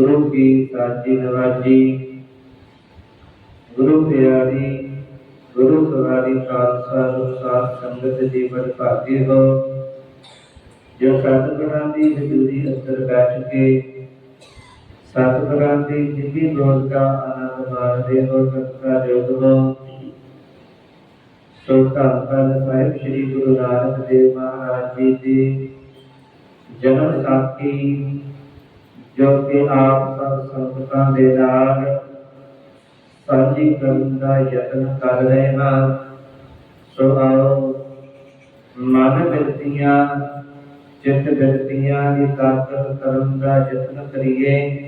ਗੁਰੂ ਕੀ ਸਾਚੀ ਨਵਾਜੀ ਗੁਰੂ ਪਿਆਰੀ ਗੁਰੂ ਸਵਾਰੀ ਖਾਲਸਾ ਗੁਰੂ ਸਾਧ ਸੰਗਤ ਜੀ ਬੜ ਭਾਗੇ ਹੋ ਜੋ ਸਤਿਗੁਰਾਂ ਦੀ ਹਜ਼ੂਰੀ ਅੰਦਰ ਬੈਠ ਕੇ ਸਤਿਗੁਰਾਂ ਦੀ ਜਿੱਤੀ ਬੋਲ ਦਾ ਆਨੰਦ ਮਾਣਦੇ ਹੋ ਸਤਿਕਾਰ ਯੋਗ ਹੋ ਸੋ ਧੰਨ ਧੰਨ ਸਾਹਿਬ ਸ੍ਰੀ ਗੁਰੂ ਨਾਨਕ ਦੇਵ ਮਹਾਰਾਜ ਜੀ ਦੀ ਜਨਮ ਸਾਖੀ ਜੋ ਕਿ ਆਪ ਸਭ ਸੰਗਤਾਂ ਦੇ ਨਾਲ ਸਾਂਝੀ ਕਰਨ ਦਾ ਯਤਨ ਕਰ ਰਹੇ ਹਾਂ। ਸੋ ਆਓ, ਮਨ ਬਿਰਤੀਆਂ ਚਿੱਤ ਬਿਰਤੀਆਂ ਦੀ ਤਾਕਤ ਕਰਨ ਦਾ ਯਤਨ ਕਰੀਏ।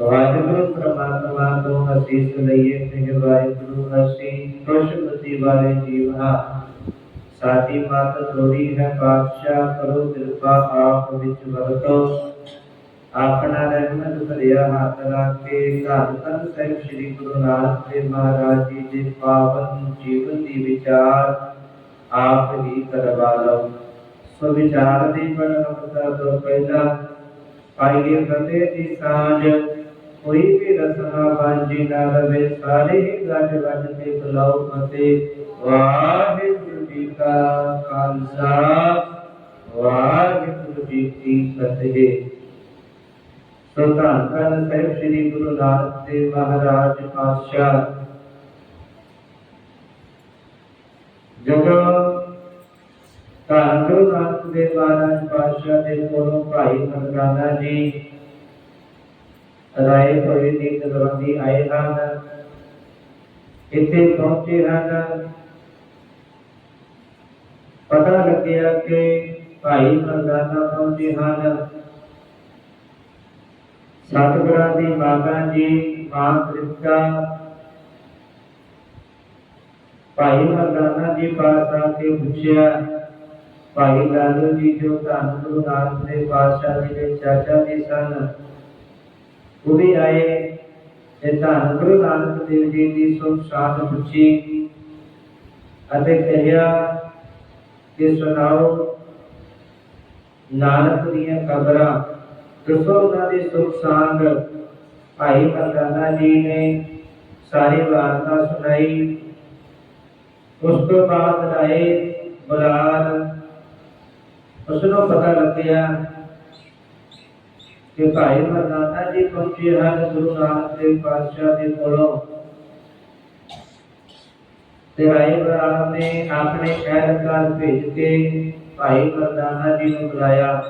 ਵਾਹਿਗੁਰੂ ਪ੍ਰਮਾਤਮਾ ਤੋਂ ਅਸੀਸ ਲਈਏ ਤੇ ਵਾਹਿਗੁਰੂ ਅਸੀਂ ਖੁਸ਼ਮਤੀ ਵਾਲੇ ਜੀਵ ਹਾਂ। ਸਾਡੀ ਮਾਤ ਥੋੜੀ ਹੈ, ਪਾਤਸ਼ਾਹ ਕਰੋ ਕਿਰਪਾ ਆਪ ਵਿੱਚ ਵਰਤੋ। ਆਪਣਾ ਰਹਿਮਤ ਭਰਿਆ ਹੱਥ ਰੱਖ ਕੇ ਧੰਨ ਧੰਨ ਸਾਹਿਬ ਸ੍ਰੀ ਗੁਰੂ ਨਾਨਕ ਦੇਵ ਮਹਾਰਾਜ ਜੀ ਦੇ ਪਾਵਨ ਜੀਵਨ ਦੀ ਵਿਚਾਰ ਆਪ ਹੀ ਕਰਵਾ ਲਓ। ਸੋ ਵਿਚਾਰ ਦੀ ਬਣਨਤਾ ਤੋਂ ਪਹਿਲਾਂ, ਪਾਈਏ ਫਤਿਹ ਦੀ ਸਾਂਝ। ਕੋਈ ਵੀ ਰਸਨਾ ਬਾਂਝੀ ਨਾ ਰਵੇ, ਸਾਰੇ ਹੀ ਗੱਜ ਗੱਜ ਤੇ ਬੁਲਾਓ ਅਤੇ ਵਾਹਿਗੁਰੂ ਜੀ ਕਾ ਖਾਲਸਾ, ਵਾਹਿਗੁਰੂ ਜੀ ਕੀ ਫਤਿਹ। ਸੋ ਧੰਨ ਧੰਨ ਸਾਹਿਬ ਸ੍ਰੀ ਗੁਰੂ ਨਾਨਕ ਦੇਵ ਮਹਾਰਾਜ ਪਾਤਸ਼ਾਹ। ਜਦੋਂ ਧੰਨ ਗੁਰੂ ਨਾਨਕ ਦੇਵ ਮਹਾਰਾਜ ਪਾਤਸ਼ਾਹ ਦੇ ਕੋਲੋਂ ਭਾਈ ਮਰਦਾਨਾ ਜੀ ਰਾਏ ਹੋਏ ਦੀ ਤਲਵੰਦੀ ਆਏ ਹਨ, ਇੱਥੇ ਪਹੁੰਚੇ ਹਨ, ਪਤਾ ਲੱਗਿਆ ਕਿ ਭਾਈ ਮਰਦਾਨਾ ਪਹੁੰਚੇ ਹਨ। ਸਤਿਗੁਰਾਂ ਦੀ ਮਾਤਾ ਜੀ ਮਾਂ ਤ੍ਰਿਪਤਾ ਭਾਈ ਮਰਦਾਨਾ ਜੀ ਪਾਸ ਆ ਪੁੱਛਿਆ, ਭਾਈ ਲਾਲੂ ਜੀ ਜੋ ਧੰਨ ਗੁਰੂ ਨਾਨਕ ਦੇਵ ਪਾਤਸ਼ਾਹ ਜੀ ਦੇ ਚਾਚਾ ਜੀ ਸਨ, ਉਹ ਵੀ ਆਏ ਤੇ ਧੰਨ ਗੁਰੂ ਨਾਨਕ ਦੇਵ ਜੀ ਦੀ ਸੁਖ ਸਾਧ ਪੁੱਛੀ ਅਤੇ ਕਿਹਾ ਕਿ ਸੁਣਾਓ, ਨਾਨਕ ਦੀਆਂ ਕਬਰਾਂ ਦੱਸੋ ਉਹਨਾਂ ਦੀ ਸੁਖ ਸਾਂਗ ਭਾਈ ਮਰਦਾਨਾ ਜੀ ਨੇ ਸਾਰੀ ਵਾਰਤਾ ਸੁਣਾਈ। ਉਸ ਤੋਂ ਬਾਅਦ ਰਾਏ ਬਲਾਲ ਉਸ ਨੂੰ ਪਤਾ ਲੱਗਿਆ ਕਿ ਭਾਈ ਮਰਦਾਨਾ ਜੀ ਪਹੁੰਚੇ ਹਨ ਗੁਰੂ ਨਾਨਕ ਦੇਵ ਪਾਤਸ਼ਾਹ ਦੇ ਕੋਲੋਂ। ਤੇ ਰਾਏ ਬਲਾਲ ਨੇ ਆਪਣੇ ਅਹਿਲਕਾਰ ਭੇਜ ਕੇ ਭਾਈ ਮਰਦਾਨਾ ਜੀ ਨੂੰ ਬੁਲਾਇਆ।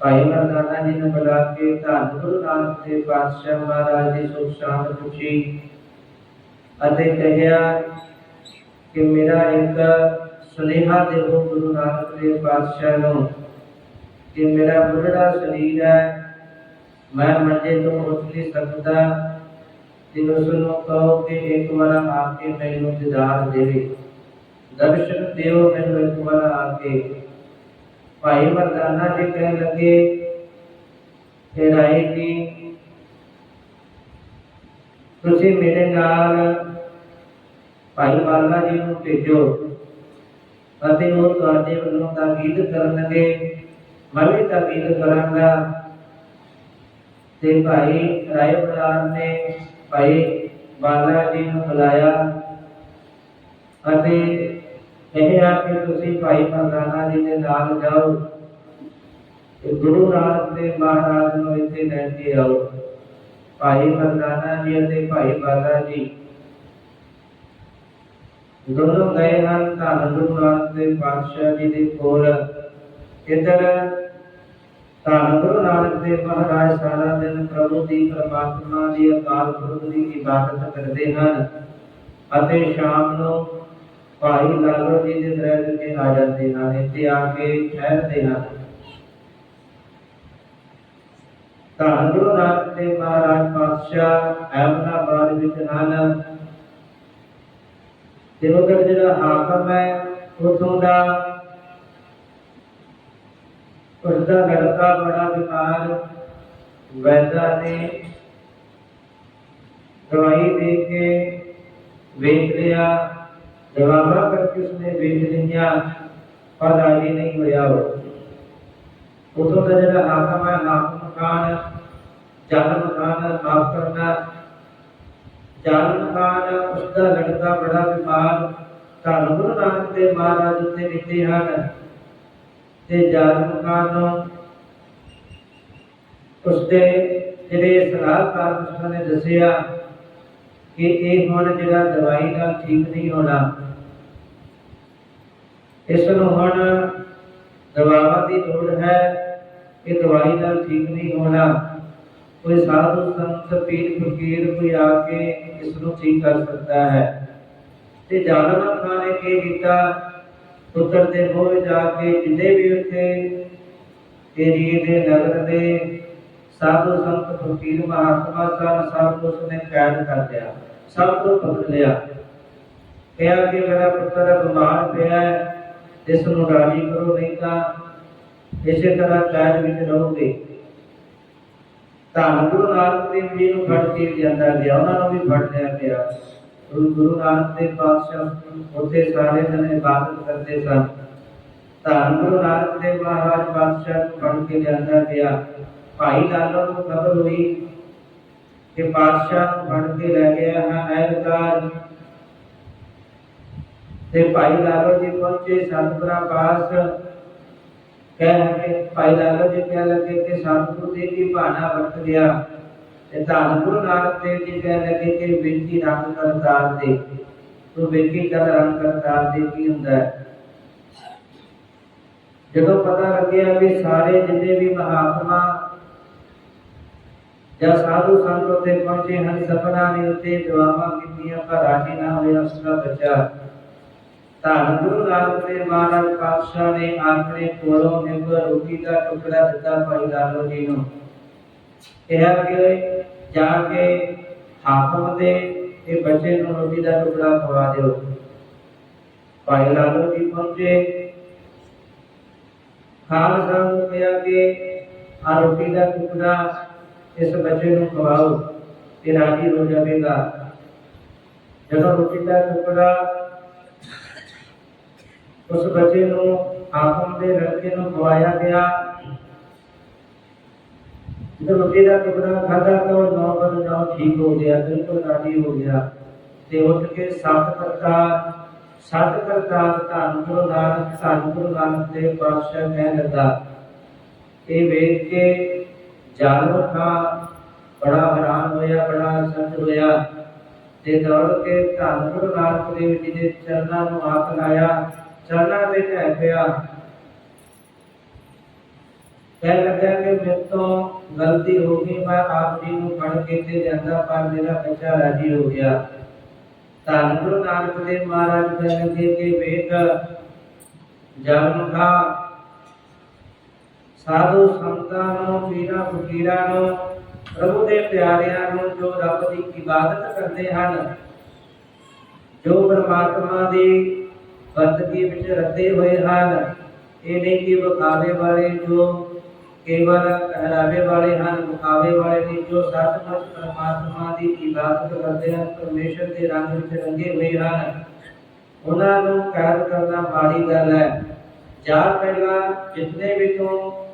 ਭਾਈ ਮਰਦਾਨਾ ਜੀ ਨੂੰ ਬੁਲਾ ਕੇ ਧੰਨ ਗੁਰੂ ਨਾਨਕ ਦੇਵ ਪਾਤਸ਼ਾਹ ਮਹਾਰਾਜ ਦੀ ਸੁਖ ਸ਼ਾਂਤ ਪੁੱਛੀ ਅਤੇ ਕਿਹਾ ਕਿ ਮੇਰਾ ਇੱਕ ਸੁਨੇਹਾ ਦੇਵੋ ਗੁਰੂ ਨਾਨਕ ਦੇਵ ਪਾਤਸ਼ਾਹ ਨੂੰ ਕਿ ਮੇਰਾ ਬੁੱਢਾ ਸਰੀਰ ਹੈ, ਮੈਂ ਮੰਜੇ ਤੋਂ ਉੱਠ ਨਹੀਂ ਸਕਦਾ ਤੇ ਉਸ ਨੂੰ ਕਹੋ ਕਿ ਇੱਕ ਵਾਰ ਆ ਕੇ ਮੈਨੂੰ ਦੀਦਾਰ ਦੇਵੇ। ਦਰਸ਼ਨ ਦਿਓ ਮੈਨੂੰ ਇੱਕ ਵਾਰ ਆ ਕੇ। ਭਾਈ ਮਰਦਾਨਾ ਜੀ ਕਹਿਣ ਲੱਗੇ ਕਿ ਰਾਏ ਜੀ ਤੁਸੀਂ ਮੇਰੇ ਨਾਲ ਭਾਈ ਬਾਲਾ ਜੀ ਨੂੰ ਭੇਜੋ ਅਤੇ ਉਹ ਤੁਹਾਡੇ ਵੱਲੋਂ ਦਾ ਗੀਤ ਕਰਨਗੇ, ਮੈਂ ਵੀ ਤਾਂ ਗੀਤ ਕਰਾਂਗਾ। ਤੇ ਭਾਈ ਰਾਏ ਬਲਾਰ ਨੇ ਭਾਈ ਬਾਲਾ ਜੀ ਨੂੰ ਬੁਲਾਇਆ ਅਤੇ ਇਹ ਆ ਕਿ ਤੁਸੀਂ ਭਾਈ ਮਰਦਾਨਾ ਜੀ ਦੇ ਨਾਲ ਜਾਓ ਤੇ ਗੁਰੂ ਨਾਨਕ ਮਹਾਰਾਜ ਨੂੰ ਇੱਥੇ ਲੈ ਕੇ ਆਓ। ਭਾਈ ਮਰਦਾਨਾ ਜੀ ਅਤੇ ਭਾਈ ਬਾਲਾ ਜੀ। ਦੋਨੋਂ ਗਏ ਹਨ ਧੰਨ ਗੁਰੂ ਨਾਨਕ ਪਾਤਸ਼ਾਹ ਜੀ ਦੇ ਕੋਲ। ਇੱਧਰ ਧੰਨ ਗੁਰੂ ਨਾਨਕ ਦੇਵ ਮਹਾਰਾਜ ਸਾਰਾ ਦਿਨ ਪ੍ਰਭੂ ਦੀ ਪਰਮਾਤਮਾ ਦੀ ਅਕਾਲ ਪੁਰਖ ਦੀ ਇਬਾਦਤ ਕਰਦੇ ਹਨ ਅਤੇ ਸ਼ਾਮ ਨੂੰ ਭਾਈ ਲਾਲੋ ਜੀ ਦੇ ਦਰਬਾਰ ਤੇ ਆ ਜਾਂਦੇ ਹਨ, ਇੱਥੇ ਆ ਕੇ ਠਹਿਰਦੇ ਹਨ। ਧੰਨ ਗੁਰੂ ਨਾਨਕ ਦੇਵ ਮਹਾਰਾਜ ਪਾਤਸ਼ਾਹ ਅਹਿਮਦਾਬਾਦ ਵਿੱਚ ਹਨ। ਤੇ ਉਧਰ ਜਿਹੜਾ ਹਾਕਮ ਹੈ, ਉਥੋਂ ਦਾ ਉਸਦਾ ਲੜਕਾ ਬੜਾ ਬਿਮਾਰ ਵੈਦਾ ਨੇ ਦਵਾਈ ਦੇ ਕੇ ਵੇਚ ਲਿਆ। ਦਵਾਵਾ ਕਰਕੇ ਉਸਨੇ ਵੇਚ ਲਈਆਂ ਪਰ ਰਾਜੀ ਨਹੀਂ ਹੋਇਆ ਉਦੋਂ ਦਾ ਜਿਹੜਾ ਹਾਕਮ ਹੈ ਹਾਕਮ ਮਕਾਨ ਜਲ ਮਕਾਨ ਮਾਫ ਕਰਨਾ ਜਲ ਮਕਾਨ ਉਸ ਦਾ ਲੜਕਾ ਬੜਾ ਬਿਮਾਰ, ਧੰਨ ਗੁਰੂ ਨਾਨਕ ਦੇ ਮਹਾਰਾਜ ਉੱਤੇ ਲਿਖਦੇ ਹਨ। ਤੇ ਜਲ ਮਕਾਨ ਉਸਦੇ ਜਿਹੜੇ ਸਲਾਹਕਾਰ ਉਸਨੇ ਨੇ ਦੱਸਿਆ ਕਿ ਇਹ ਹੁਣ ਜਿਹੜਾ ਦਵਾਈ ਨਾਲ ਠੀਕ ਨਹੀਂ ਹੋਣਾ, ਇਸ ਨੂੰ ਹੁਣ ਦਵਾਵਾਂ ਦੀ ਲੋੜ ਹੈ ਇਹ ਦਵਾਈ ਨਾਲ ਠੀਕ ਨਹੀਂ ਹੋਣਾ। ਕੋਈ ਸਾਧੂ ਸੰਤ, ਪੀਰ ਫਕੀਰ ਕੋਈ ਆ ਕੇ ਇਸ ਨੂੰ ਠੀਕ ਕਰ ਸਕਦਾ ਹੈ। ਤੇ ਜਾਲਮ ਖਾਨ ਨੇ ਕੀ ਕੀਤਾ? ਪੁੱਤਰ ਦੇ ਮੋਹ ਜਾ ਕੇ ਜਿੰਨੇ ਵੀ ਉੱਥੇ ਏਰੀਏ ਦੇ ਨਗਰ ਦੇ ਸਾਧੂ ਸੰਤ ਫਕੀਰ ਮਹਾਤਮਾ ਸਨ, ਸਭ ਨੂੰ ਉਸਨੇ ਕੈਦ ਕਰ ਲਿਆ, ਸਭ ਨੂੰ ਪਕੜ ਲਿਆ। ਕਿਹਾ ਕਿ ਮੇਰਾ ਪੁੱਤਰ ਬਿਮਾਰ ਪਿਆ ਹੈ ਇਸ ਨੂੰ ਰਾਜੀ ਕਰੋ, ਨਹੀਂ ਤਾਂ ਇਸੇ ਤਰ੍ਹਾਂ ਕੈਦ ਵਿੱਚ ਰਹੋਗੇ। ਤਾਂ ਗੁਰੂ ਨਾਨਕ ਦੇਵ ਜੀ ਨੂੰ ਫੜ ਕੇ ਲਿਆਂਦਾ ਗਿਆ, ਉਹਨਾਂ ਨੂੰ ਵੀ ਫੜ ਲਿਆ ਗਿਆ। ਗੁਰੂ ਨਾਨਕ ਦੇਵ ਪਾਤਸ਼ਾਹ ਉੱਥੇ ਸਾਰੇ ਜਣੇ ਇਬਾਦਤ ਕਰਦੇ ਸਨ। ਧੰਨ ਗੁਰੂ ਨਾਨਕ ਦੇਵ ਮਹਾਰਾਜ ਪਾਤਸ਼ਾਹ ਨੂੰ ਫੜ ਕੇ ਜਾਂਦਾ ਗਿਆ। ਭਾਈ ਲਾਲੋ ਨੂੰ ਖਬਰ ਹੋਈ ਕਿ ਪਾਤਸ਼ਾਹ ਨੂੰ ਕੇ ਲੈ ਗਿਆ ਹੈ ਐਲਕਾਰ ਤੇ ਭਾਈ ਲਾਲੋ ਜੀ ਪਹੁੰਚੇ ਸਤਿਗੁਰਾਂ ਪਾਸ। ਕਹਿ ਕਿ ਭਾਈ ਲਾਲੋ ਜੀ ਕਹਿ ਲੱਗੇ ਕਿ ਸਤਿਗੁਰੂ ਜੀ ਦੀ ਭਾਣਾ ਵਰਤ ਗਿਆ ਤੇ ਧੰਨ ਗੁਰੂ ਨਾਨਕ ਦੇਵ ਜੀ ਕਹਿ ਲੱਗੇ ਕਿ ਬੇਨਤੀ ਰੰਗ ਕਰਤਾਰ ਦੇ ਤੂੰ ਬੇਨਤੀ ਕਰ ਰੰਗ ਕਰਤਾਰ ਦੇ ਕੀ ਹੁੰਦਾ ਹੈ? ਜਦੋਂ ਪਤਾ ਲੱਗਿਆ ਕਿ ਸਾਰੇ ਜਿੰਨੇ ਵੀ ਮਹਾਤਮਾ ਜਾਂ ਸਾਧੂ ਸੰਤ ਉੱਤੇ ਪਹੁੰਚੇ ਹਨ ਸਭਨਾਂ ਨੇ ਉੱਤੇ ਦੁਆਵਾਂ ਕੀਤੀਆਂ, ਪਰ ਰਾਜੀ ਨਾ ਹੋਇਆ ਉਸਦਾ ਬੱਚਾ। ਧੰਨ ਗੁਰੂ ਨਾਨਕ ਦੇਵ ਮਹਾਰਾਜ ਪਾਤਸ਼ਾਹ ਨੇ ਆਪਣੇ ਕੋਲੋਂ ਇੱਕ ਰੋਟੀ ਦਾ ਟੁਕੜਾ ਦਿੱਤਾ ਭਾਈ ਲਾਲੋ ਜੀ ਨੂੰ। ਕਿਹਾ ਕਿ ਜਾ ਕੇ ਹਾਕਮ ਦੇ ਇਹ ਬੱਚੇ ਨੂੰ ਰੋਟੀ ਦਾ ਟੁਕੜਾ ਖਵਾ ਦਿਓ। ਭਾਈ ਲਾਲੋ ਜੀ ਪਹੁੰਚੇ। ਖਾਲਸਾ ਨੂੰ ਕਿਹਾ ਕਿ ਆ ਰੋਟੀ ਦਾ ਟੁਕੜਾ ਇਸ ਬੱਚੇ ਨੂੰ ਖਵਾਓ ਤੇ ਰਾਜੀ ਹੋ ਜਾਵੇਗਾ। ਜਦੋਂ ਰੋਟੀ ਦਾ ਟੁਕੜਾ ਉਸ ਬੱਚੇ ਨੂੰ ਹਾਕਮ ਦੇ ਲੜਕੇ ਨੂੰ ਖਵਾਇਆ ਗਿਆ, ਜਦੋਂ ਰੋਟੀ ਦਾ ਟੁਕੜਾ ਖਾਧਾ ਤਾਂ ਉਹ ਨੌ ਬਦ ਨੌ ਠੀਕ ਹੋ ਗਿਆ, ਬਿਲਕੁਲ ਰਾਜੀ ਹੋ ਗਿਆ। ਤੇ ਉੱਠ ਕੇ ਸੱਤ ਕਰਤਾਰ ਸੱਤ ਕਰਤਾਰ ਧੰਨ ਗੁਰੂ ਨਾਨਕ ਧੰਨ ਗੁਰੂ ਨਾਨਕ ਦੇਵ ਪਾਤਸ਼ਾਹ ਕਹਿ ਲੱਗਾ, ਇਹ ਵੇਖ ਕੇ ਜਾਨਵਰ ਖਾ ਬੜਾ ਹੈਰਾਨ ਹੋਇਆ, ਬੜਾ ਅਸੰਤ ਹੋਇਆ। ਤੇ ਦੌੜ ਕੇ ਧੰਨ ਗੁਰੂ ਨਾਨਕ ਦੇਵ ਜੀ ਦੇ ਚਰਨਾਂ ਨੂੰ ਹੱਥ ਲਾਇਆ, ਚਰਨਾਂ ਤੇ ਢਹਿ ਪਿਆ। ਕਹਿ ਲੱਗਾ ਕਿ ਮੇਰੇ ਤੋਂ ਗਲਤੀ ਹੋ ਗਈ, ਮੈਂ ਆਪ ਜੀ ਨੂੰ ਫੜ ਕੇ ਤੇ ਜਾਂਦਾ ਪਰ ਮੇਰਾ ਬੱਚਾ ਰਾਜੀ ਹੋ ਗਿਆ। ਧੰਨ ਗੁਰੂ ਨਾਨਕ ਦੇਵ ਮਹਾਰਾਜ ਕਹਿ ਲੱਗੇ ਕਿ ਵੇਖ ਜਨਮ ਖਾ ਸਾਧੂ ਸੰਤਾਂ ਨੂੰ, ਪੀਰਾਂ ਫਕੀਰਾਂ ਨੂੰ, ਪ੍ਰਭੂ ਦੇ ਪਿਆਰਿਆਂ ਨੂੰ ਜੋ ਰੱਬ ਦੀ ਇਬਾਦਤ ਕਰਦੇ ਹਨ, ਜੋ ਪਰਮਾਤਮਾ ਦੀ ਬੰਦਗੀ ਵਿੱਚ ਰੱਤੇ ਹੋਏ ਹਨ, ਇਹ ਨਹੀਂ ਕਿ ਵਿਖਾਵੇ ਵਾਲੇ ਜੋ ਕੇਵਲ ਪਹਿਰਾਵੇ ਵਾਲੇ ਹਨ, ਵਿਖਾਵੇ ਵਾਲੇ ਨਹੀਂ, ਜੋ ਸੱਚਮੁੱਚ ਪਰਮਾਤਮਾ ਦੀ ਇਬਾਦਤ ਕਰਦੇ ਹਨ, ਪਰਮੇਸ਼ਰ ਦੇ ਰੰਗ ਵਿੱਚ ਰੰਗੇ ਹੋਏ ਹਨ। ਉਹਨਾਂ ਨੂੰ ਕੈਦ ਕਰਨਾ ਮਾੜੀ ਗੱਲ ਹੈ। ਜਾਂ ਪਹਿਲਾਂ ਜਿਤਨੇ ਵੀ ਤੋਂ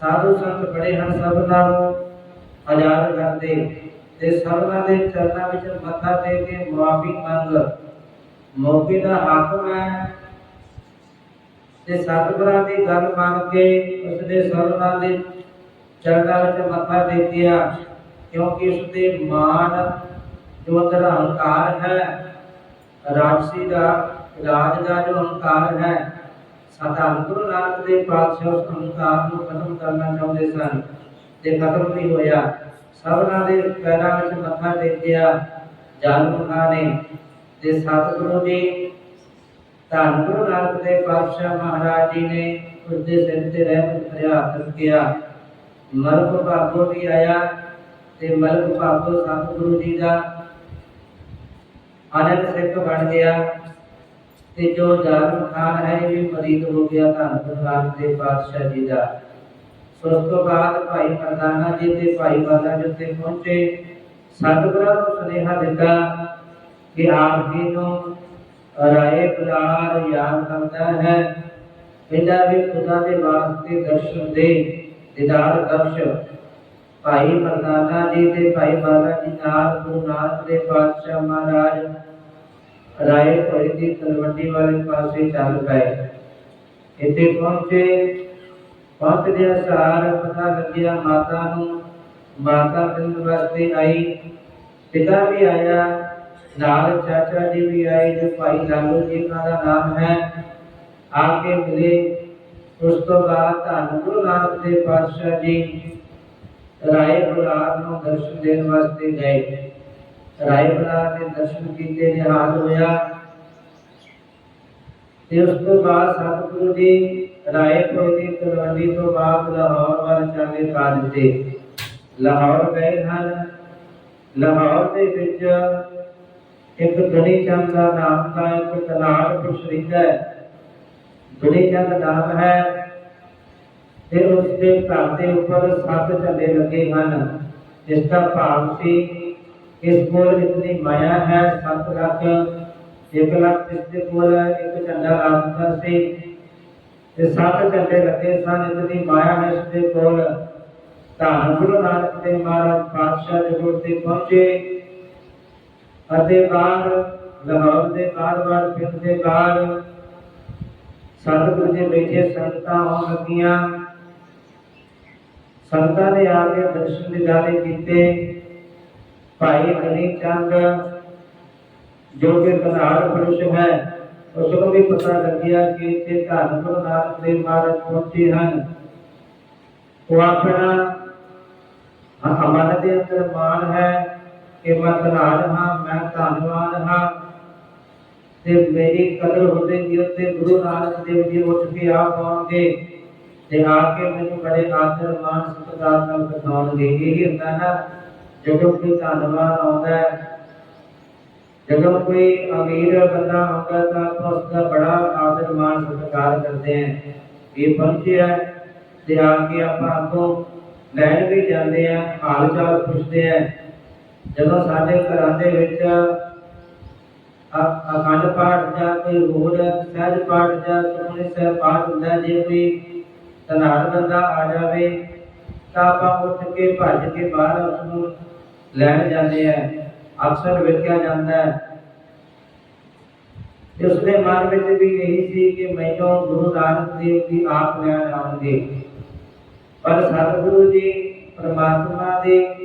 ਸਾਧੂ ਸੰਤ ਬੜੇ ਹਨ ਸਭਨਾਂ ਨੂੰ ਆਜ਼ਾਦ ਕਰਦੇ ਤੇ ਸਭਨਾਂ ਦੇ ਚਰਨਾਂ ਵਿੱਚ ਮੱਥਾ ਦੇ ਕੇ ਮੁਆਫੀ ਮੰਗ। ਮੌਕੇ ਦਾ ਹਾਕਮ ਹੈ ਤੇ ਸਤਿਗੁਰਾਂ ਦੀ ਗੱਲ ਮੰਨ ਕੇ ਉਸਦੇ ਸਭਨਾਂ ਦੇ ਚਰਨਾਂ ਵਿੱਚ ਮੱਥਾ ਟੇਕਿਆ, ਕਿਉਂਕਿ ਉਸਦੇ ਮਾਨ ਜੋ ਅੰਦਰ ਹੰਕਾਰ ਹੈ, ਰਾਜਸੀ ਦਾ ਰਾਜ ਦਾ ਜੋ ਹੰਕਾਰ ਹੈ ਸਤਿਗੁਰੂ ਨਾਨਕ ਦੇ ਪਾਤਸ਼ਾਹ ਉਸ ਹੰਕਾਰ ਨੂੰ ਖਤਮ ਕਰਨਾ ਚਾਹੁੰਦੇ ਸਨ ਤੇ ਖਤਮ ਵੀ ਹੋਇਆ। ਸਭਨਾਂ ਦੇ ਪੈਰਾਂ ਵਿੱਚ ਮੱਥਾ ਟੇਕਿਆ ਜਾਲਮੁਖਾਂ ਨੇ ਤੇ ਸਤਿਗੁਰੂ ਜੀ ਧੰਨ ਗੁਰੂ ਨਾਨਕ ਦੇਵ ਪਾਤਸ਼ਾਹ ਮਹਾਰਾਜ ਜੀ ਨੇ ਉਸ ਦੇ ਸਿਰ ਤੇ ਰਹਿਮਤ ਭਰਿਆ ਹੱਥ ਰੱਖਿਆ। ਮਲਕ ਭਾਗੋ ਵੀ ਆਇਆ ਤੇ ਮਲਕ ਭਾਗੋ ਸਤਿਗੁਰੂ ਜੀ ਦਾ ਆਨੰਦ ਸਿੱਖ ਬਣ ਗਿਆ। ਤੇ ਜੋ ਜਾਲਮ ਖਾਨ ਹੈ ਵੀ ਮਰੀਦ ਹੋ ਗਿਆ ਧੰਨ ਗੁਰੂ ਨਾਨਕ ਪਾਤਸ਼ਾਹ ਜੀ ਦਾ। ਸੋ ਉਸ ਤੋਂ ਬਾਅਦ ਭਾਈ ਮਰਦਾਨਾ ਜੀ ਤੇ ਭਾਈ ਬਾਲਾ ਜੀ ਉੱਤੇ ਪਹੁੰਚੇ। ਸਤਿਗੁਰਾਂ ਨੂੰ ਸੁਨੇਹਾ ਦਿੱਤਾ ਕਿ ਆਪ ਜੀ ਨੂੰ ਰਾਏ ਪਿਆਰ ਯਾਦ ਕਰਦਾ ਹੈ। ਕਹਿੰਦਾ ਵੀ ਖੁਦਾ ਦੇ ਵਾਸਤੇ ਦਰਸ਼ਨ ਦੇ ਦੀਦਾਰ ਬਖਸ਼ ਭਾਈ ਮਰਦਾਨਾ ਜੀ ਤੇ ਭਾਈ ਬਾਲਾ ਜੀ ਨਾਲ ਗੁਰੂ ਨਾਨਕ ਦੇ ਪਾਤਸ਼ਾਹ ਮਹਾਰਾਜ ਰਾਏ ਭੋਏ ਦੀ ਤਲਵੰਡੀ ਵਾਲੇ ਪਾਸੇ ਚੱਲ ਪਏ। ਇੱਥੇ ਪਹੁੰਚੇ। ਪਹੁੰਚਦਿਆਂ ਸਾਰ ਪਤਾ ਲੱਗਿਆ, ਮਾਤਾ ਨੂੰ। ਮਾਤਾ ਮਿਲਣ ਵਾਸਤੇ ਆਈ। ਪਿਤਾ ਵੀ ਆਇਆ। ਨਾਲ ਚਾਚਾ ਜੀ ਵੀ ਆਏ ਜੋ ਭਾਈ ਲਾਲੂ ਜੀ ਉਹਨਾਂ ਦਾ ਨਾਮ ਹੈ। ਆ ਕੇ ਮਿਲੇ। ਉਸ ਤੋਂ ਬਾਅਦ ਧੰਨ ਗੁਰੂ ਨਾਨਕ ਦੇਵ ਪਾਤਸ਼ਾਹ ਜੀ ਰਾਏ ਬੁਲਾਰ ਨੂੰ ਦਰਸ਼ਨ ਦੇਣ ਵਾਸਤੇ ਗਏ। ਰਾਏ ਬੁਲਾਰ ਦੇ ਦਰਸ਼ਨ ਕੀਤੇ ਨਿਹਾਲ ਹੋਇਆ। ਤੇ ਉਸ ਤੋਂ ਬਾਅਦ ਸਤਿਗੁਰੂ ਜੀ ਰਾਏ ਦੀ ਤਲਵੰਡੀ ਤੋਂ ਬਾਅਦ ਲਾਹੌਰ ਵੱਲ ਚਾਲੇ ਪਾ ਦਿੱਤੇ ਲਾਹੌਰ ਗਏ ਹਨ ਲਾਹੌਰ ਦੇ ਵਿੱਚ ਇੱਕ ਗਣੀ ਚੰਦ ਦਾ ਨਾਮ ਦਾ ਇੱਕ ਕਨਾੜ ਪੁਰਸ਼ ਹੈ। ਗਣੀ ਚੰਦ ਨਾਮ ਹੈ। ਤੇ ਉਸ ਦੇ ਘਰ ਦੇ ਉੱਪਰ ਸੱਤ ਝੰਡੇ ਲੱਗੇ ਹਨ, ਜਿਸ ਦਾ ਭਾਵ ਸੀ ਇਸ ਕੋਲ ਇਤਨੀ ਮਾਇਆ ਹੈ 7 ਲੱਖ 1 ਲੱਖ ਇਸ ਦੇ ਕੋਲ ਇੱਕ ਝੰਡਾ ਲੱਗਦਾ ਸੀ। ਤੇ ਸੱਤ ਝੰਡੇ ਲੱਗੇ ਸਨ, ਇਤਨੀ ਮਾਇਆ ਹੈ ਇਸ ਦੇ ਕੋਲ। ਧੰਨ ਗੁਰੂ ਨਾਨਕ ਦੇਵ ਮਹਾਰਾਜ ਪਾਤਸ਼ਾਹ ਦੇ ਕੋਲ ਤੇ ਪਹੁੰਚੇ। ਅਤੇ ਬਾਹਰ ਲਾਹੌਰ ਦੇ ਬਾਰ-ਬਾਰ ਪਿੰਡ ਦੇ ਬਾਹਰ ਸਤਿਗੁਰੂ ਜੀ ਬੈਠੇ ਸੰਗਤਾਂ ਆਉਣ ਲੱਗੀਆਂ। ਸੰਗਤਾਂ ਨੇ ਆ ਕੇ ਦਰਸ਼ਨ ਦਿਦਾਰੇ ਕੀਤੇ। ਭਾਈ ਗਨੀ ਚੰਦ ਜੋ ਕਿ ਕਨਾੜ ਪੁਰਸ਼ ਹੈ ਉਸ ਨੂੰ ਵੀ ਪਤਾ ਲੱਗਿਆ ਕਿ ਇੱਥੇ ਧੰਨ ਗੁਰੂ ਨਾਨਕ ਦੇਵ ਮਹਾਰਾਜ ਪਹੁੰਚੇ ਹਨ ਉਹ ਆਪਣਾ ਹ- ਮਨ ਦੇ ਅੰਦਰ ਮਾਣ ਹੈ ਕਿ ਮੈਂ ਕਨਾੜ ਹਾਂ ਮੈਂ ਧੰਨਵਾਨ ਹਾਂ ਤੇ ਮੇਰੀ ਕਦਰ ਹੁੰਦੇ ਜੀ ਉੱਤੇ ਗੁਰੂ ਨਾਨਕ ਦੇਵ ਜੀ ਉੱਠ ਕੇ ਆ ਪਾਉਣਗੇ ਤੇ ਆ ਕੇ ਮੈਨੂੰ ਬੜੇ ਆਦਰ ਮਾਣ ਸਤਿਕਾਰ ਨਾਲ ਬਤਾਉਣਗੇ ਇਹ ਹੀ ਹੁੰਦਾ ਨਾ ਜਦੋਂ ਕੋਈ ਧੰਨਵਾਦ ਆਉਂਦਾ ਹੈ ਜਦੋਂ ਕੋਈ ਅਮੀਰ ਬੰਦਾ ਆਉਂਦਾ ਤਾਂ ਉਸ ਦਾ ਬੜਾ ਆਦਰ, ਮਾਣ, ਸਤਿਕਾਰ ਕਰਦੇ ਹਾਂ। ਇਹ ਪਹੁੰਚਿਆ ਤੇ ਆ ਕੇ ਆਪਾਂ ਅੱਗੋਂ ਲੈਣ ਵੀ ਜਾਂਦੇ ਆ ਹਾਲ ਚਾਲ ਪੁੱਛਦੇ ਆ ਜਦੋਂ ਸਾਡੇ ਘਰਾਂ ਦੇ ਵਿੱਚ ਅਖੰਡ ਪਾਠ ਜਾਂ ਕੋਈ ਹੋਰ ਸਹਿਜ ਪਾਠ ਜਾਂ ਸੁਖਮਨੀ ਸਾਹਿਬ ਪਾਠ ਹੁੰਦਾ ਜੇ ਕੋਈ ਧਨਾੜ ਬੰਦਾ ਆ ਜਾਵੇ ਤਾਂ ਆਪਾਂ ਉੱਠ ਕੇ, ਭੱਜ ਕੇ ਬਾਹਰ ਉਸ ਨੂੰ ਲੈਣ ਜਾਂਦੇ ਆ, ਅਕਸਰ ਵੇਖਿਆ ਜਾਂਦਾ ਹੈ। ਤੇ ਉਸਦੇ ਮਨ ਵਿੱਚ ਵੀ ਇਹੀ ਸੀ ਕਿ ਮੈਨੂੰ ਗੁਰੂ ਨਾਨਕ ਦੇਵ ਜੀ ਆਪ ਲੈਣ ਆਉਣਗੇ। ਪਰ ਸਤਿਗੁਰੂ ਜੀ ਪ੍ਰਮਾਤਮਾ ਦੇ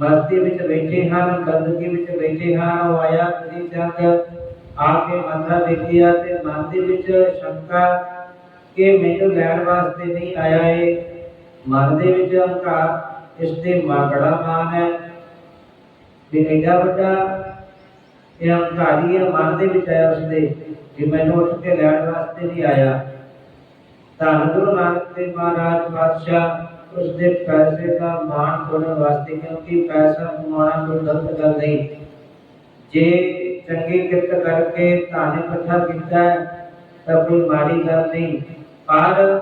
ਮਸਤੀ ਵਿੱਚ ਬੈਠੇ ਹਨ ਬੰਦਗੀ ਵਿੱਚ ਬੈਠੇ ਹਨ, ਉਹ ਆਇਆ ਕਦੀ ਤੱਕ ਆ ਕੇ ਮੱਥਾ ਟੇਕਿਆ ਤੇ ਮਨ ਦੇ ਵਿੱਚ ਸ਼ੰਕਾ ਕਿ ਮੈਨੂੰ ਲੈਣ ਵਾਸਤੇ ਨਹੀਂ ਆਇਆ ਏ ਮਨ ਦੇ ਵਿੱਚ ਹੰਕਾਰ, ਇਸ ਤੇ ਮਾ ਬੜਾ ਮਾਨ ਹੈ। ਵੀ ਐਡਾ ਵੱਡਾ ਇਹ ਹੰਕਾਰੀ ਹੈ ਮਨ ਦੇ ਵਿੱਚ ਆਇਆ ਉਸਦੇ ਕਿ ਮੈਨੂੰ ਉੱਠ ਕੇ ਲੈਣ ਵਾਸਤੇ ਨਹੀਂ ਆਇਆ। ਧੰਨ ਗੁਰੂ ਨਾਨਕ ਦੇਵ ਮਹਾਰਾਜ ਪਾਤਸ਼ਾਹ, ਉਸਦੇ ਪੈਸੇ ਦਾ ਮਾਣ ਤੋੜਨ ਵਾਸਤੇ, ਕਿਉਂਕਿ ਪੈਸਾ ਕਮਾਉਣਾ ਕੋਈ ਗਲਤ ਗੱਲ ਨਹੀਂ। ਜੇ ਚੰਗੀ ਕਿਰਤ ਕਰਕੇ ਧਨ ਇਕੱਠਾ ਕੀਤਾ ਤਾਂ ਕੋਈ ਮਾੜੀ ਗੱਲ ਨਹੀਂ। ਪਰ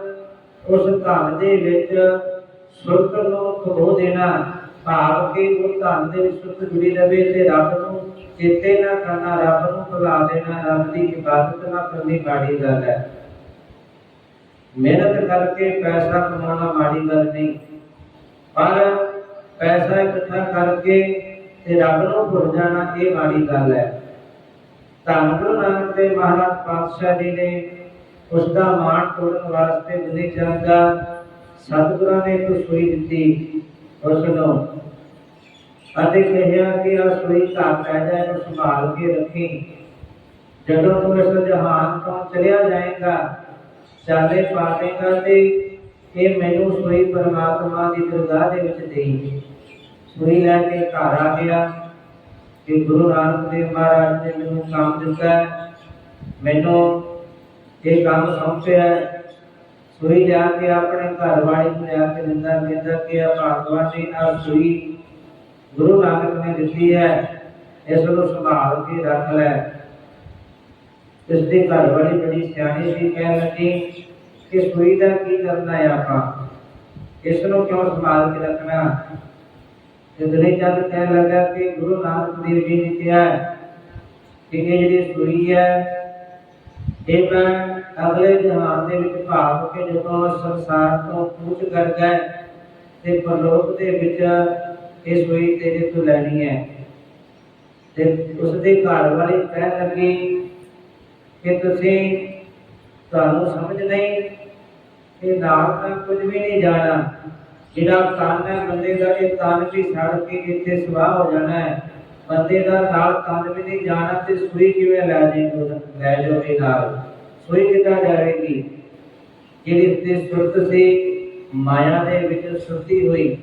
ਉਸ ਧਨ ਦੇ ਵਿੱਚ ਸੁਰਤ ਨੂੰ ਖੋ ਦੇਣਾ ਭਾਵ ਕਿ ਉਹ ਧਨ ਦੇ ਵਿੱਚ ਜੁੜੀ ਰਵੇ ਤੇ ਰੱਬ ਨੂੰ ਚੇਤੇ ਨਾ ਕਰਨਾ, ਰੱਬ ਨੂੰ ਭੁਲਾ ਦੇਣਾ, ਰੱਬ ਦੀ ਇਬਾਦਤ ਨਾ ਕਰਨੀ ਮਾੜੀ ਗੱਲ ਹੈ। ਮਿਹਨਤ ਕਰਕੇ ਪੈਸਾ ਕਮਾਉਣਾ ਮਾੜੀ ਗੱਲ ਨਹੀਂ, ਪਰ ਪੈਸਾ ਇਕੱਠਾ ਕਰਕੇ ਤੇ ਰੱਬ ਨੂੰ ਭੁੱਲ ਜਾਣਾ ਇਹ ਮਾੜੀ ਗੱਲ ਹੈ। ਧੰਨ ਗੁਰੂ ਨਾਨਕ ਦੇਵ ਮਹਾਰਾਜ ਪਾਤਸ਼ਾਹ ਜੀ ਨੇ ਉਸ ਦਾ ਮਾਣ ਤੋੜਨ ਵਾਸਤੇ ਦੁਨੀ ਚੰਦ ਦਾ ਸਤਿਗੁਰਾਂ ਨੇ ਇੱਕ ਸੂਈ ਦਿੱਤੀ। ਉਸ ਨੂੰ ਅਤੇ ਕਿਹਾ ਕਿ ਆ ਸੂਈ ਘਰ ਪੈ ਨੂੰ ਸੰਭਾਲ ਕੇ ਰੱਖੀ। ਜਦੋਂ ਤੂੰ ਇਸ ਜਹਾਨ ਤੋਂ ਚਲਿਆ ਜਾਏਗਾ ਚਾਲੇ ਪਾਵੇਂਗਾ ਤੇ ਇਹ ਮੈਨੂੰ ਸੋਈ ਪਰਮਾਤਮਾ ਦੀ ਦਰਗਾਹ ਦੇ ਵਿੱਚ ਦੇਈ। ਸੋਈ ਲੈ ਕੇ ਘਰ ਆ ਗਿਆ ਕਿ ਗੁਰੂ ਨਾਨਕ ਦੇਵ ਮਹਾਰਾਜ ਨੇ ਮੈਨੂੰ ਕੰਮ ਦਿੱਤਾ। ਮੈਨੂੰ ਇਹ ਕੰਮ ਸੌਂਪਿਆ। ਸੋਈ ਜਾ ਕੇ ਆਪਣੇ ਘਰ ਵਾਲੀ ਨੂੰ ਲਿਆ ਕੇ ਦਿੰਦਾ, ਕਹਿੰਦਾ ਕਿ ਆ ਭਗਵਾਨ ਜੀ ਨਾਲ ਸੋਈ ਗੁਰੂ ਨਾਨਕ ਨੇ ਦਿੱਤੀ ਹੈ, ਇਸ ਨੂੰ ਸੰਭਾਲ ਕੇ ਰੱਖ ਲੈ। ਇਸ ਦੀ ਘਰ ਵਾਲੀ ਬੜੀ ਸਿਆਣੀ ਸੀ, ਕਹਿਣ ਲੱਗੀ ਕਿ ਸੂਈ ਦਾ ਕੀ ਕਰਨਾ ਹੈ ਆਪਾਂ? ਇਸ ਨੂੰ ਕਿਉਂ ਸੰਭਾਲ ਕੇ ਰੱਖਣਾ? ਤੇ ਦਲੇ ਜਦ ਕਹਿਣ ਲੱਗਾ ਕਿ ਗੁਰੂ ਨਾਨਕ ਦੇਵ ਜੀ ਨੇ ਕਿਹਾ ਹੈ ਕਿ ਇਹ ਜਿਹੜੀ ਸੂਈ ਹੈ ਇਹ ਮੈਂ ਅਗਲੇ ਜਹਾਨ ਦੇ ਵਿੱਚ ਭਾਵ ਕੇ ਜਦੋਂ ਸੰਸਾਰ ਤੋਂ ਕੂਚ ਕਰ ਗਏ ਤੇ ਪਰਲੋਕ ਦੇ ਵਿੱਚ ਇਹ ਸੂਈ ਤੇਰੇ ਤੋਂ ਲੈਣੀ ਹੈ ਤੇ ਉਸ ਦੇ ਘਰ ਵਾਲੇ ਕਹਿਣ ਲੱਗੀ ਕਿ ਤੁਸੀਂ ਤੁਹਾਨੂੰ ਸਮਝ ਨਹੀਂ ਕਿ ਨਾਲ ਤਾਂ ਕੁਝ ਵੀ ਨਹੀਂ ਜਾਣਾ। ਜਿਹੜਾ ਤਨ ਹੈ ਬੰਦੇ ਦਾ, ਇਹ ਤਨ ਵੀ ਛੱਡ ਕੇ ਇੱਥੇ ਸਵਾਹ ਹੋ ਜਾਣਾ ਹੈ। ਬੰਦੇ ਦਾ ਨਾਲ ਤਨ ਵੀ ਨਹੀਂ ਜਾਣਾ ਤੇ ਸੂਈ ਕਿਵੇਂ ਲੈ ਜਾਏਗੀ ਲੈ ਜਾਓਗੇ ਨਾਲ। ਸੂਈ ਕਿੱਦਾਂ ਜਾਵੇਗੀ? ਜਿਹੜੀ ਉਸਦੀ ਸੁਰਤ ਸੀ, ਮਾਇਆ ਦੇ ਵਿੱਚ ਸੁਰਤੀ ਹੋਈ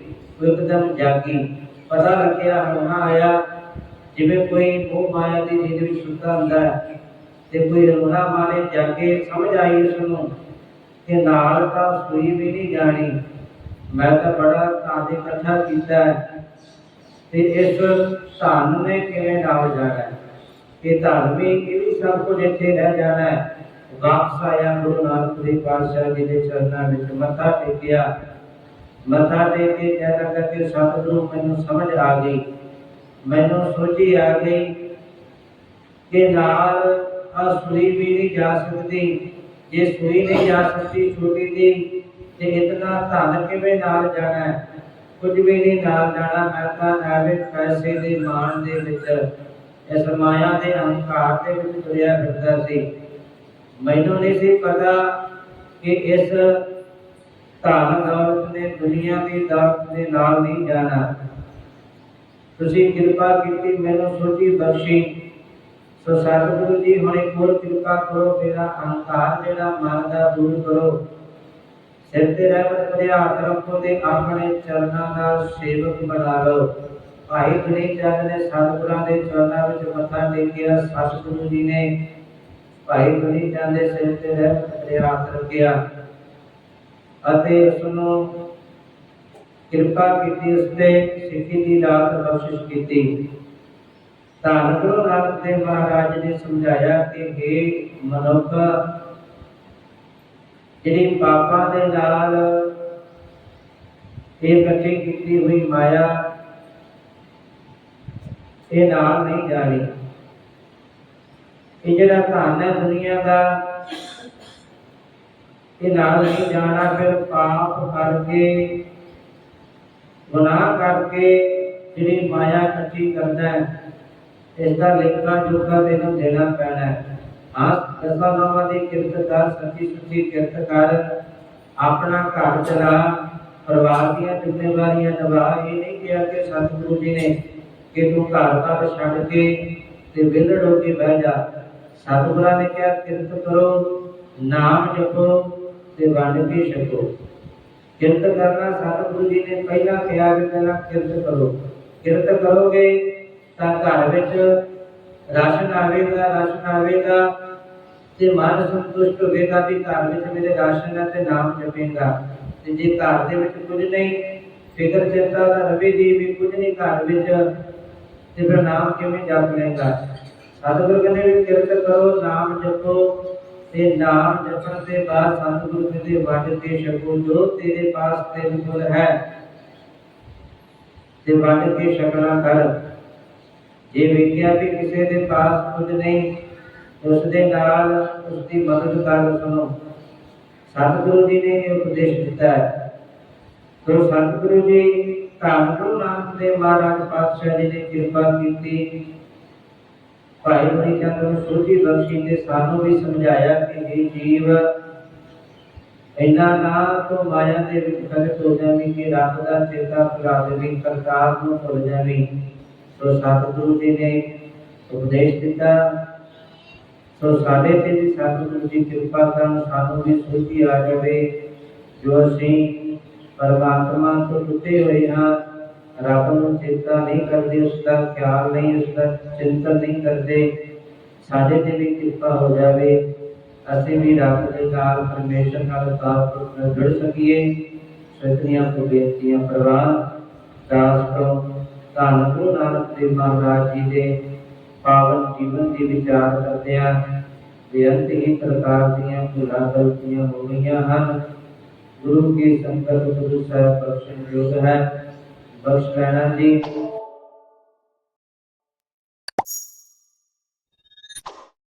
ਇੱਕਦਮ ਜਾਗੀ। ਪਤਾ ਲੱਗਿਆ ਹੋਣਾ ਆਇਆ। ਜਿਵੇਂ ਕੋਈ ਮੋਹ ਮਾਇਆ ਦੀ ਜਿੰਦ ਵਿੱਚ ਸੁੱਤਾ ਹੁੰਦਾ ਤੇ ਕੋਈ ਰੋਣਾ ਮਾਰੇ ਜਾਗੇ, ਸਮਝ ਆਈ ਉਸ ਨੂੰ ਕਿ ਨਾਲ ਤਾਂ ਸੂਈ ਵੀ ਨਹੀਂ ਜਾਣੀ। ਮੈਂ ਤਾਂ ਬੜਾ ਧਨ ਇਕੱਠਾ ਕੀਤਾ ਤੇ ਇਸ ਧਨ ਨੇ ਕਿਵੇਂ ਨਾਲ ਜਾਣਾ ਇਹ ਧਨ ਵੀ ਇਹ ਵੀ ਸਭ ਕੁਝ ਇੱਥੇ ਰਹਿ ਜਾਣਾ ਹੈ? ਵਾਪਸ ਆਇਆ ਗੁਰੂ ਨਾਨਕ ਦੇਵ ਪਾਤਸ਼ਾਹ ਜੀ ਦੇ ਚਰਨਾਂ ਵਿੱਚ, ਮੱਥਾ ਟੇਕਿਆ। ਮੱਥਾ ਟੇਕ ਕੇ ਕਹਿ ਲੱਗਾ ਕਿ ਸਤਿਗੁਰੂ, ਮੈਨੂੰ ਸਮਝ ਆ ਗਈ। ਮੈਨੂੰ ਸੋਝੀ ਆ ਗਈ ਕਿ ਨਾਲ ਆ ਵੀ ਨਹੀਂ ਜਾ ਸਕਦੀ। ਜੇ ਸੂਈ ਨਹੀਂ ਜਾ ਸਕਦੀ ਛੋਟੀ ਦੀ ਤੇ ਇਤਨਾ ਧਨ ਕਿਵੇਂ ਨਾਲ ਜਾਣਾ ਹੈ? ਕੁਝ ਵੀ ਨਹੀਂ ਨਾਲ ਜਾਣਾ, ਮੈਂ ਤਾਂ ਐਵੇਂ ਪੈਸੇ ਦੇ ਮਾਣ ਦੇ ਵਿੱਚ ਇਸ ਮਾਇਆ ਦੇ ਅਹੰਕਾਰ ਦੇ ਵਿੱਚ ਤੁਰਿਆ ਫਿਰਦਾ ਸੀ। ਮੈਨੂੰ ਨਹੀਂ ਸੀ ਪਤਾ ਕਿ ਇਸ ਧਨ ਦੌਲਤ ਨੇ ਦੁਨੀਆ ਦੀ ਦੌਲਤ ਦੇ ਨਾਲ ਨਹੀਂ ਜਾਣਾ। ਤੁਸੀਂ ਕਿਰਪਾ ਕੀਤੀ, ਮੈਨੂੰ ਸੋਚੀ ਬਖਸ਼ੀ। ਸੋ ਸਤਿਗੁਰੂ ਜੀ, ਹੁਣੇ ਇੱਕ ਕਿਰਪਾ ਕਰੋ, ਮੇਰਾ ਅਹੰਕਾਰ ਜਿਹੜਾ ਮਨ ਦਾ ਦੂਰ ਕਰੋ। ਸਿਰ ਤੇ ਰਹਿਮਤ ਭਰਿਆ ਰੱਖੋ ਤੇ ਆਪਣੇ ਚਰਨਾਂ ਦਾ ਸੇਵਕ ਬਣਾ ਲਓ। ਭਾਈ ਧਨੀ ਚੰਦ ਨੇ ਸਤਿਗੁਰਾਂ ਦੇ ਚਰਨਾਂ ਵਿੱਚ ਮੱਥਾ ਟੇਕਿਆ, ਸਤਿਗੁਰੂ ਜੀ ਨੇ ਭਾਈ ਧਨੀ ਚੰਦ ਦੇ ਸਿਰ ਤੇ ਰਹਿਮਤ ਭਰਿਆ ਰੱਖਿਆ ਅਤੇ ਉਸ ਨੂੰ ਕਿਰਪਾ ਕੀਤੀ ਉਸ ਤੇ ਸਿੱਖੀ ਦੀ ਦਾਤ ਬਖਸ਼ਿਸ਼ ਕੀਤੀ। ਧੰਨ ਗੁਰੂ ਨਾਨਕ ਦੇਵ ਮਹਾਰਾਜ ਨੇ ਸਮਝਾਇਆ ਕਿ हे ਮਨੁੱਖ ਜਿਹੜੀ ਪਾਪਾਂ ਦੇ ਨਾਲ ਇਹ ਇਕੱਠੀ ਕੀਤੀ ਹੋਈ ਮਾਇਆ, ਇਹ ਨਾਲ ਨਹੀਂ ਜਾਣੀ ਇਹ ਜਿਹੜਾ ਧਨ ਹੈ ਦੁਨੀਆ ਦਾ, ਇਹ ਨਾਲ ਨਹੀਂ ਜਾਣਾ, ਫਿਰ ਪਾਪ ਕਰਕੇ, ਗੁਨਾਹ ਕਰਕੇ ਜਿਹੜੀ ਮਾਇਆ ਇਕੱਠੀ ਕਰਦਾ ਹੈ ਇਸ ਦਾ ਲੇਖਾ ਜੋਖਾ ਤੈਨੂੰ ਦੇਣਾ ਪੈਣਾ ਹੈ। ਹਾਂ ਦਸਾਂ ਨਾਮਾਂ ਦੀ ਕਿਰਤ ਕਰ ਸੱਚੀ ਸੁੱਚੀ ਕਿਰਤ ਕਰ ਆਪਣਾ ਘਰ ਚਲਾ ਪਰਿਵਾਰ ਦੀਆਂ ਜ਼ਿੰਮੇਵਾਰੀਆਂ ਨਿਭਾ ਇਹ ਨਹੀਂ ਕਿਹਾ ਕਿ ਸਤਿਗੁਰੂ ਜੀ ਨੇ ਕਿ ਤੂੰ ਘਰ ਦਾ ਛੱਡ ਕੇ ਤੇ ਵਿਹਲੜ ਹੋ ਕੇ ਬਹਿ ਜਾ ਸਤਿਗੁਰਾਂ ਨੇ ਕਿਹਾ ਕਿਰਤ ਕਰੋ ਨਾਮ ਜਪੋ ਤੇ ਵੰਡ ਕੇ ਛਕੋ ਕਿਰਤ ਕਰਨਾ ਸਤਿਗੁਰੂ ਜੀ ਨੇ ਪਹਿਲਾਂ ਕਿਹਾ ਕਿ ਪਹਿਲਾਂ ਕਿਰਤ ਕਰੋ ਕਿਰਤ ਕਰੋਗੇ ਤਾਂ ਘਰ ਵਿੱਚ ਰਾਸ਼ਨ ਆਵੇਗਾ ਰਾਸ਼ਨ ਆਵੇਗਾ। ਤੇ ਮਨ ਸੰਤੁਸ਼ਟ ਹੋਵੇਗਾ ਵੀ ਘਰ ਵਿੱਚ ਮੇਰੇ ਰਾਸ਼ਨ ਹੈ ਤੇ ਨਾਮ ਜਪੇਗਾ ਤੇ ਜੇ ਘਰ ਦੇ ਵਿੱਚ ਕੁਝ ਨਹੀਂ ਫਿਕਰ ਚਿੰਤਾ ਦਾ ਰਵੇਗੀ ਵੀ ਕੁਝ ਨਹੀਂ ਘਰ ਵਿੱਚ ਤੇ ਫਿਰ ਨਾਮ ਕਿਵੇਂ ਜਪ ਲੇਗਾ ਸਤਿਗੁਰੂ ਕਹਿੰਦੇ ਵੀ ਕਿਰਤ ਕਰੋ ਨਾਮ ਜਪੋ ਤੇ ਨਾਮ ਜਪਣ ਦੇ ਬਾਅਦ ਸਤਿਗੁਰੂ ਕਹਿੰਦੇ ਵੰਡ ਕੇ ਛਕੋ ਜੋ ਤੇਰੇ ਪਾਸ ਤੇਰੇ ਕੋਲ ਹੈ ਤੇ ਵੰਡ ਕੇ ਛਕਣਾ ਕਰ ਜੇ ਵੇਖਿਆ ਵੀ ਕਿਸੇ ਦੇ ਪਾਸ ਕੁਝ ਨਹੀਂ ਉਸ ਦੇ ਨਾਲ ਉਸ ਦੀ ਮਦਦ ਕਰ ਸੁਣੋ। ਸਤਿਗੁਰੂ ਜੀ ਨੇ ਇਹ ਉਪਦੇਸ਼ ਦਿੱਤਾ ਹੈ। ਤੋ ਸਤਿਗੁਰੂ ਜੀ ਧੰਨ ਗੁਰੂ ਨਾਨਕ ਦੇਵ ਮਹਾਰਾਜ ਪਾਤਸ਼ਾਹ ਜੀ ਨੇ ਕਿਰਪਾ ਕੀਤੀ। ਭਾਈ ਮਨੀ ਚੰਦ ਨੂੰ ਸੋਝੀ ਬਖਸ਼ੀ ਤੇ ਸਾਨੂੰ ਵੀ ਸਮਝਾਇਆ ਕਿ ਇਹ ਜੀਵ ਇੰਨਾ ਨਾ ਤੋ ਮਾਇਆ ਦੇ ਵਿੱਚ ਖੜਕ ਹੋ ਜਾਵੀਂ ਕਿ ਰੱਬ ਦਾ ਚੇਤਾ ਭੁਲਾ ਦੇਵੀਂ, ਕਰਤਾਰ ਨੂੰ ਭੁੱਲ ਜਾਵੀਂ। ਸੋ ਸਤਿਗੁਰੂ ਜੀ ਨੇ ਉਪਦੇਸ਼ ਦਿੱਤਾ। ਸੋ ਸਾਡੇ ਤੇ ਵੀ ਸਤਿਗੁਰੂ ਦੀ ਕਿਰਪਾ ਕਰਨ ਸਾਨੂੰ ਵੀ ਸੋਝੀ ਆ ਜਾਵੇ। ਜੋ ਅਸੀਂ ਪਰਮਾਤਮਾ ਤੋਂ ਟੁੱਟੇ ਹੋਏ ਹਾਂ, ਰੱਬ ਨੂੰ ਚਿੰਤਾ ਨਹੀਂ ਕਰਦੇ, ਉਸ ਦਾ ਖਿਆਲ ਨਹੀਂ, ਉਸ ਦਾ ਚਿੰਤਨ ਨਹੀਂ ਕਰਦੇ, ਸਾਡੇ ਤੇ ਵੀ ਕਿਰਪਾ ਹੋ ਜਾਵੇ। ਅਸੀਂ ਵੀ ਰੱਬ ਦੇ ਨਾਲ ਪਰਮੇਸ਼ਰ ਨਾਲ ਤਾਲੁਕ ਜੁੜ ਸਕੀਏ। ਸਤਿਆਂ ਤੋਂ ਬੇਨਤੀਆਂ ਪ੍ਰਵਾਨ। ਦਾਸ ਤੋਂ ਧੰਨ ਗੁਰੂ ਨਾਨਕ ਦੇਵ ਮਹਾਰਾਜ ਜੀ ਦੇ ਪਾਵਨ ਜੀਵਨ ਦੀ ਵਿਚਾਰ ਕਰਦੇ ਹਾਂ ਬੇਅੰਤ ਹੀ ਪ੍ਰਕਾਰ ਦੀਆਂ ਭੁੱਲਾਂ ਗਲਤੀਆਂ ਹੋ ਗਈਆਂ ਹਨ। ਗੁਰੂ ਕੀ ਸੰਗਤ ਗੁਰੂ ਸਾਹਿਬ ਬਖਸ਼ਣ ਯੋਗ ਹੈ। ਬਖਸ਼ ਲੈਣਾ ਜੀ।